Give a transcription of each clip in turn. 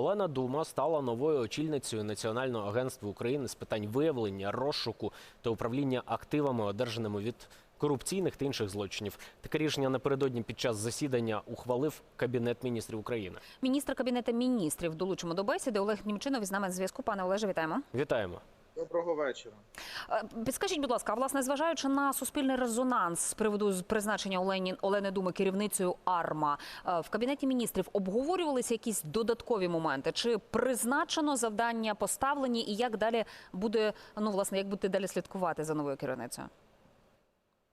Олена Дума стала новою очільницею Національного агентства України з питань виявлення, розшуку та управління активами, одержаними від корупційних та інших злочинів. Таке рішення напередодні під час засідання ухвалив Кабінет міністрів України. Міністр кабінету міністрів долучимо до бесіди. Олег Німчинов із нами на зв'язку. Пане Олеже, вітаємо. Вітаємо. Доброго вечора. Е, Підскажіть, будь ласка, а власне, зважаючи на суспільний резонанс з приводу призначення Олені Олени Думи керівницею АРМА е, в кабінеті міністрів обговорювалися якісь додаткові моменти? Чи призначено завдання поставлені, і як далі буде ну власне, як будете далі слідкувати за новою керівницею?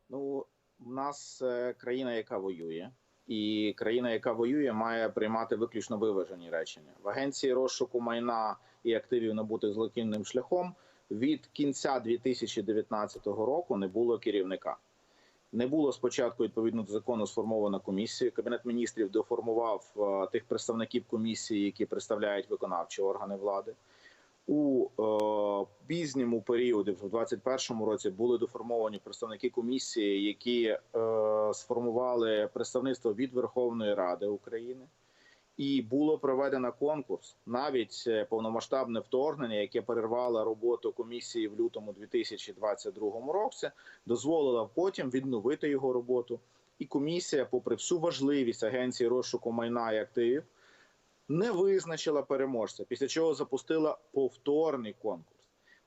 Ну, у нас е, країна, яка воює, і країна, яка воює, має приймати виключно виважені речення. В агенції розшуку майна і активів набутих злочинним шляхом від кінця 2019 року не було керівника. Не було спочатку відповідно до закону сформована комісія. Кабінет міністрів доформував е, тих представників комісії, які представляють виконавчі органи влади. У е, пізньому періоді, в 2021 році, були доформовані представники комісії, які е, сформували представництво від Верховної Ради України, і було проведено конкурс. Навіть е, повномасштабне вторгнення, яке перервало роботу комісії в лютому 2022 році, дозволило потім відновити його роботу. І комісія, попри всю важливість агенції розшуку майна і активів, не визначила переможця, після чого запустила повторний конкурс.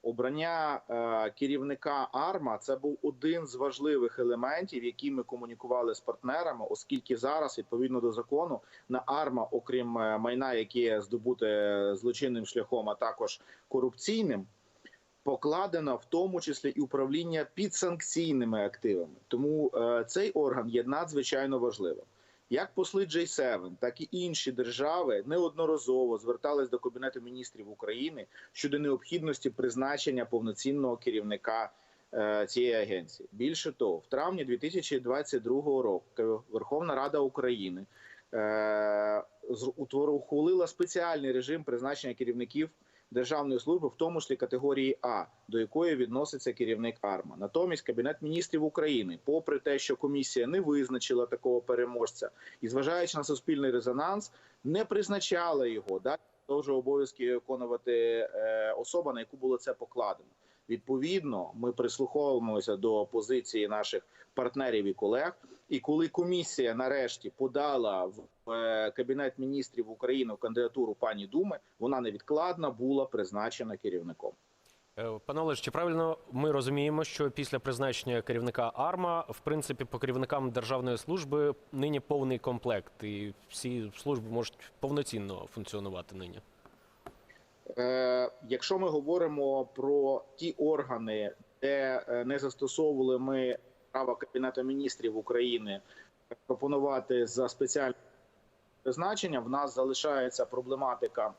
Обрання е, керівника АРМА це був один з важливих елементів, які ми комунікували з партнерами, оскільки зараз, відповідно до закону, на АРМА, окрім е, майна, яке здобуте злочинним шляхом, а також корупційним, покладено в тому числі і управління підсанкційними активами. Тому е, цей орган є надзвичайно важливим. Як посли J7, так і інші держави неодноразово звертались до Кабінету міністрів України щодо необхідності призначення повноцінного керівника е, цієї агенції. Більше того, в травні 2022 року Верховна Рада України е, ухвалила спеціальний режим призначення керівників державної служби, в тому числі категорії А, до якої відноситься керівник АРМА. Натомість Кабінет міністрів України, попри те, що комісія не визначила такого переможця, і зважаючи на суспільний резонанс, не призначала його. Да? Продовжує обов'язки виконувати е, особа, на яку було це покладено. Відповідно, ми прислуховуємося до позиції наших партнерів і колег. І коли комісія нарешті подала в е, кабінет міністрів України кандидатуру пані Думи, вона невідкладно була призначена керівником. Е, Пане Олеж, чи правильно ми розуміємо, що після призначення керівника АРМА, в принципі, по керівникам державної служби нині повний комплект, і всі служби можуть повноцінно функціонувати нині? Е, якщо ми говоримо про ті органи, де е, не застосовували ми право Кабінету міністрів України пропонувати за спеціальне призначення, в нас залишається проблематика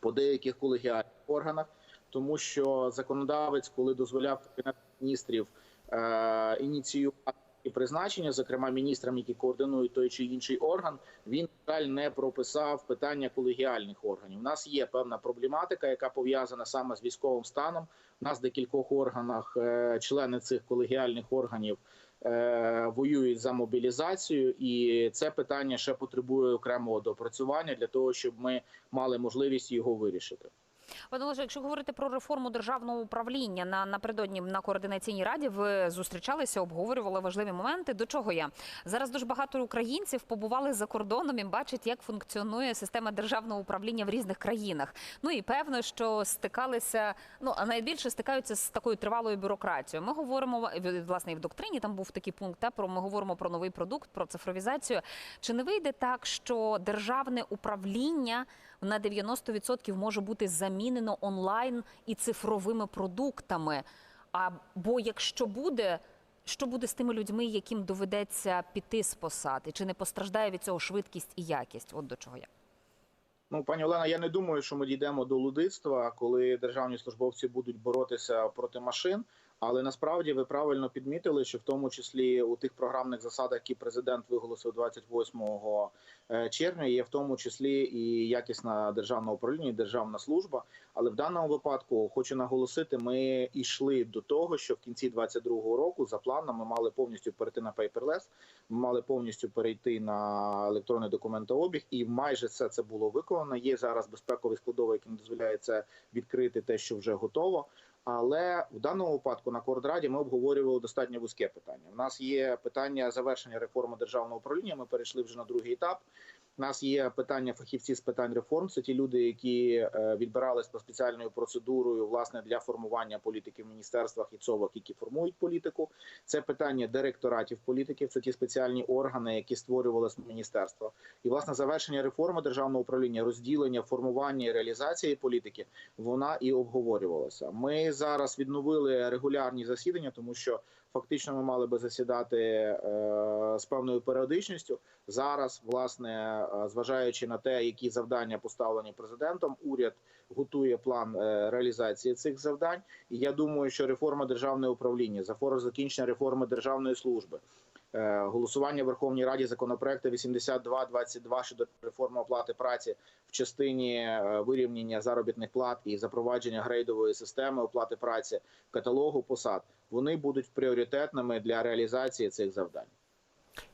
по деяких колегіальних органах, тому що законодавець, коли дозволяв Кабінету міністрів е, ініціювати призначення, зокрема міністрам, які координують той чи інший орган, він жаль не прописав питання колегіальних органів. У нас є певна проблематика, яка пов'язана саме з військовим станом. У нас декількох органах е, члени цих колегіальних органів е, воюють за мобілізацію, і це питання ще потребує окремого допрацювання для того, щоб ми мали можливість його вирішити. Пане Олеже, якщо говорити про реформу державного управління на напередодні на координаційній раді, ви зустрічалися, обговорювали важливі моменти. До чого я зараз дуже багато українців побували за кордоном і бачать, як функціонує система державного управління в різних країнах. Ну і певно, що стикалися. Ну а найбільше стикаються з такою тривалою бюрократією. Ми говоримо власне і в доктрині. Там був такий пункт. Та про ми говоримо про новий продукт, про цифровізацію. Чи не вийде так, що державне управління на 90% може бути замінено онлайн і цифровими продуктами. А бо якщо буде, що буде з тими людьми, яким доведеться піти з посад, і чи не постраждає від цього швидкість і якість? От до чого я. Ну, пані Олена, я не думаю, що ми дійдемо до лудицтва, коли державні службовці будуть боротися проти машин. Але насправді ви правильно підмітили, що в тому числі у тих програмних засадах, які президент виголосив 28 е, червня, є в тому числі і якісна державна управління, і державна служба. Але в даному випадку хочу наголосити, ми йшли до того, що в кінці 2022 року за планом ми мали повністю перейти на paperless, ми мали повністю перейти на електронний документообіг, і майже все це було виконано. Є зараз безпековий складовий, який не дозволяє це відкрити, те, що вже готово. Але в даному випадку на Кордраді ми обговорювали достатньо вузьке питання. У нас є питання завершення реформи державного управління. Ми перейшли вже на другий етап. У нас є питання фахівці з питань реформ. Це ті люди, які е, відбирались по спеціальною процедурою власне для формування політики в міністерствах і ЦОВах, які формують політику. Це питання директоратів політиків. Це ті спеціальні органи, які створювалися в міністерствах. І власне завершення реформи державного управління, розділення, формування і реалізації політики, вона і обговорювалася. Ми зараз відновили регулярні засідання, тому що фактично ми мали би засідати е, з певною періодичністю. Зараз, власне, е, зважаючи на те, які завдання поставлені президентом, уряд готує план е, реалізації цих завдань. І я думаю, що реформа державного управління, зафора закінчення реформи державної служби. Е, Голосування в Верховній Раді законопроекту 8222 щодо реформи оплати праці в частині е, вирівняння заробітних плат і запровадження грейдової системи оплати праці каталогу посад. Вони будуть пріоритетними для реалізації цих завдань.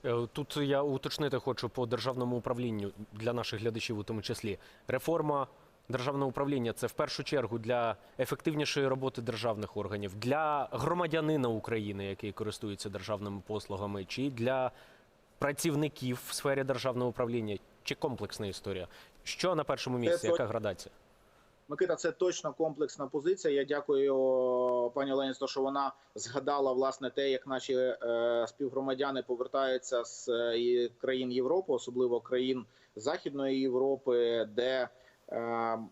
Е, Тут я уточнити хочу по державному управлінню для наших глядачів, у тому числі реформа державного управління це в першу чергу для ефективнішої роботи державних органів, для громадянина України, який користується державними послугами, чи для працівників в сфері державного управління, чи комплексна історія. Що на першому місці? Яка градація? Микита, це точно комплексна позиція. Я дякую пані Олені, що вона згадала власне те, як наші е, співгромадяни повертаються з е, країн Європи, особливо країн Західної Європи, де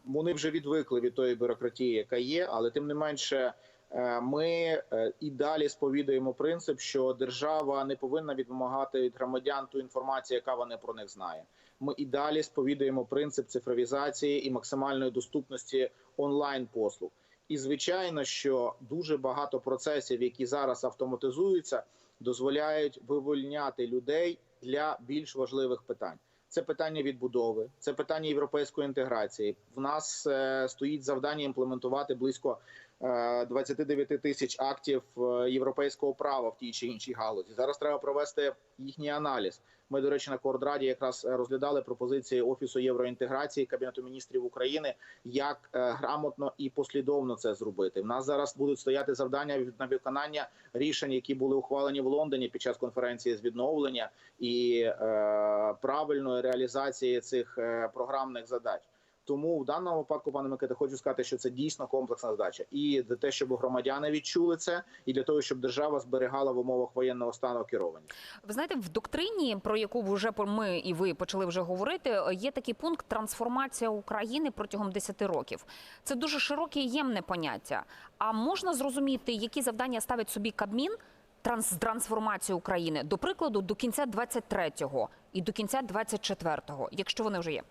вони вже відвикли від тої бюрократії, яка є, але тим не менше. е, Ми е, і далі сповідуємо принцип, що держава не повинна відвимагати від громадян ту інформацію, яка вони про них знає. Ми і далі сповідуємо принцип цифровізації і максимальної доступності онлайн послуг. І звичайно, що дуже багато процесів, які зараз автоматизуються, дозволяють вивольняти людей для більш важливих питань. Це питання відбудови, це питання європейської інтеграції. В нас е, стоїть завдання імплементувати близько 29 тисяч актів е, європейського права в тій чи іншій галузі. Зараз треба провести їхній аналіз. Ми, до речі, на Коордраді якраз е, розглядали пропозиції Офісу євроінтеграції Кабінету міністрів України, як е, грамотно і послідовно це зробити. В нас зараз будуть стояти завдання на виконання рішень, які були ухвалені в Лондоні під час конференції з відновлення і е, правильної реалізації цих е, програмних задач. Тому в даному випадку, пане Микита, хочу сказати, що це дійсно комплексна задача, і для те, щоб громадяни відчули це, і для того, щоб держава зберігала в умовах воєнного стану керованість. Ви знаєте, в доктрині, про яку вже ми і ви почали вже говорити, є такий пункт трансформація України протягом 10 років. Це дуже широке і ємне поняття. А можна зрозуміти, які завдання ставить собі Кабмін транс трансформації України, до прикладу, до кінця 23-го і до кінця 24-го, якщо вони вже є.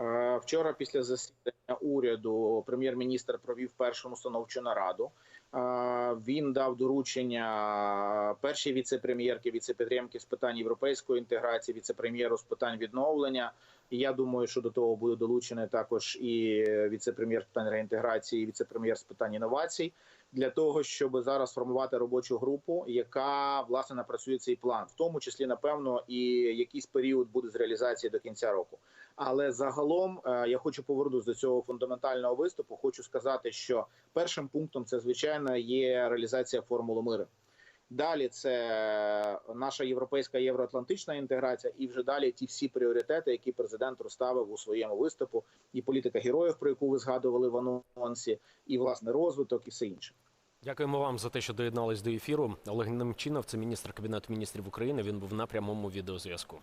Е, Вчора, після засідання уряду, прем'єр-міністр провів першу установчу нараду. Е, Він дав доручення першій віце-прем'єрки, віце-підтримки з питань європейської інтеграції, віце-прем'єру з питань відновлення. Я думаю, що до того буде долучений також і віце-прем'єр з питань реінтеграції, і віце-прем'єр з питань інновацій. Для того щоб зараз формувати робочу групу, яка власне напрацює цей план, в тому числі напевно і якийсь період буде з реалізації до кінця року. Але загалом е, я хочу повернутися до цього фундаментального виступу. Хочу сказати, що першим пунктом це звичайно є реалізація формули миру. Далі це наша європейська євроатлантична інтеграція, і вже далі ті всі пріоритети, які президент розставив у своєму виступу, і політика героїв, про яку ви згадували в анонсі, і власне розвиток, і все інше. Дякуємо вам за те, що доєднались до ефіру. Олег Немчинов, це міністр Кабінету міністрів України. Він був на прямому відеозв'язку.